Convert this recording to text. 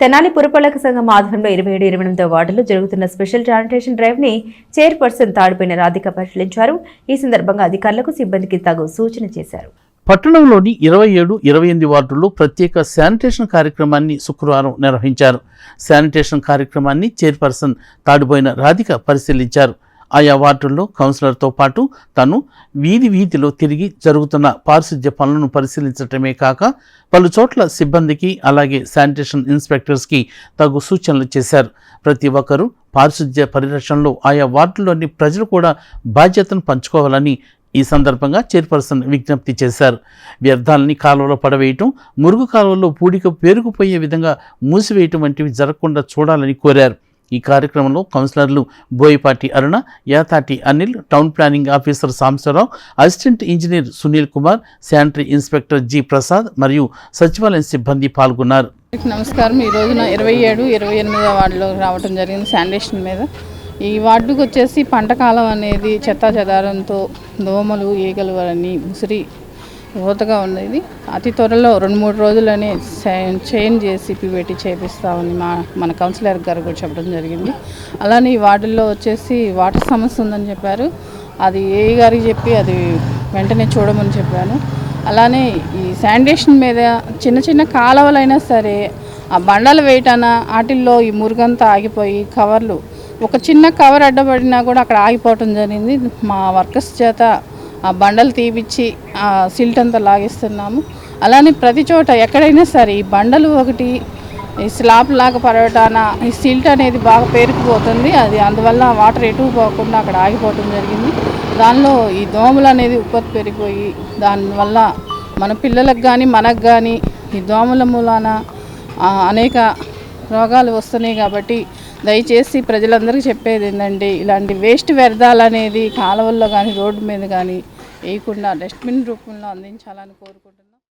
తెనాలి పురపాలక సంఘం ఆధ్వర్యంలో ఇరవై ఏడు ఇరవై ఎనిమిదో వార్డులో జరుగుతున్న స్పెషల్ శానిటేషన్ డ్రైవ్ని చైర్పర్సన్ తాడిపోయిన రాధిక పరిశీలించారు. ఈ సందర్భంగా అధికారులకు సిబ్బందికి తగు సూచన చేశారు. పట్టణంలోని ఇరవై ఏడు ఇరవై ఎనిమిది వార్డుల్లో ప్రత్యేక శానిటేషన్ కార్యక్రమాన్ని శుక్రవారం నిర్వహించారు. శానిటేషన్ కార్యక్రమాన్ని చైర్పర్సన్ తాడిపోయిన రాధిక పరిశీలించారు. ఆయా వార్డుల్లో కౌన్సిలర్తో పాటు తను వీధి వీధిలో తిరిగి జరుగుతున్న పారిశుధ్య పనులను పరిశీలించటమే కాక పలు చోట్ల సిబ్బందికి అలాగే శానిటేషన్ ఇన్స్పెక్టర్స్కి తగు సూచనలు చేశారు. ప్రతి ఒక్కరూ పారిశుధ్య పరిరక్షణలో ఆయా వార్డుల్లోని ప్రజలు కూడా బాధ్యతను పంచుకోవాలని ఈ సందర్భంగా చైర్పర్సన్ విజ్ఞప్తి చేశారు. వ్యర్థాలని కాలువలో పడవేయటం మురుగు కాలువలో పూడిక పేరుకుపోయే విధంగా మూసివేయటం వంటివి జరగకుండా చూడాలని కోరారు. ఈ కార్యక్రమంలో కౌన్సిలర్లు Boyapati Aruna Yatati Anil town planning officer Sambasivarao assistant engineer Sunil Kumar sanitary inspector G Prasad మరియు సచివాలయం సిబ్బంది పాల్గొన్నారు. నమస్కారం. ఈ రోజున ఇరవై ఏడు ఇరవై ఎనిమిదో వార్డులో రావడం జరిగింది శానిటేషన్ మీద. ఈ వార్డుకు వచ్చేసి పంటకాలం అనేది చెత్తా చెదారంతో దోమలు ఈగలు అని ముసిరి ఊతగా ఉన్నది. అతి త్వరలో రెండు మూడు రోజులనే చైన్ చేసి పెట్టి చేపిస్తామని మా మన కౌన్సిలర్ గారు కూడా చెప్పడం జరిగింది. అలానే ఈ వార్డుల్లో వచ్చేసి వాటర్ సమస్య ఉందని చెప్పారు. అది ఏ గారికి చెప్పి అది వెంటనే చూడమని చెప్పాను. అలానే ఈ శానిటేషన్ మీద చిన్న చిన్న కాలువలైనా సరే ఆ బండలు వేయటాన వాటిల్లో ఈ మురుగంతా ఆగిపోయి కవర్లు ఒక చిన్న కవర్ అడ్డపడినా కూడా అక్కడ ఆగిపోవటం జరిగింది. మా వర్కర్స్ చేత ఆ బండలు తీపిచ్చి ఆ సిల్ట్ అంతా లాగిస్తున్నాము. అలానే ప్రతి చోట ఎక్కడైనా సరే ఈ బండలు ఒకటి ఈ స్లాబ్ లాగా పడటాన ఈ సిల్ట్ అనేది బాగా పేరుకుపోతుంది. అది అందువల్ల వాటర్ ఎటు పోకుండా అక్కడ ఆగిపోవటం జరిగింది. దానిలో ఈ దోమలు అనేది ఉత్పత్తి పెరిగిపోయి దానివల్ల మన పిల్లలకు కానీ మనకు కానీ ఈ దోమల మూలాన అనేక రోగాలు వస్తున్నాయి కాబట్టి దయచేసి ప్రజలందరికీ చెప్పేది ఏంటంటే ఇలాంటి వేస్ట్ వ్యర్థాలు అనేది కాలువల్లో కానీ రోడ్డు మీద కానీ వేయకుండా డస్ట్బిన్ రూపంలో అందించాలని కోరుకుంటున్నాను.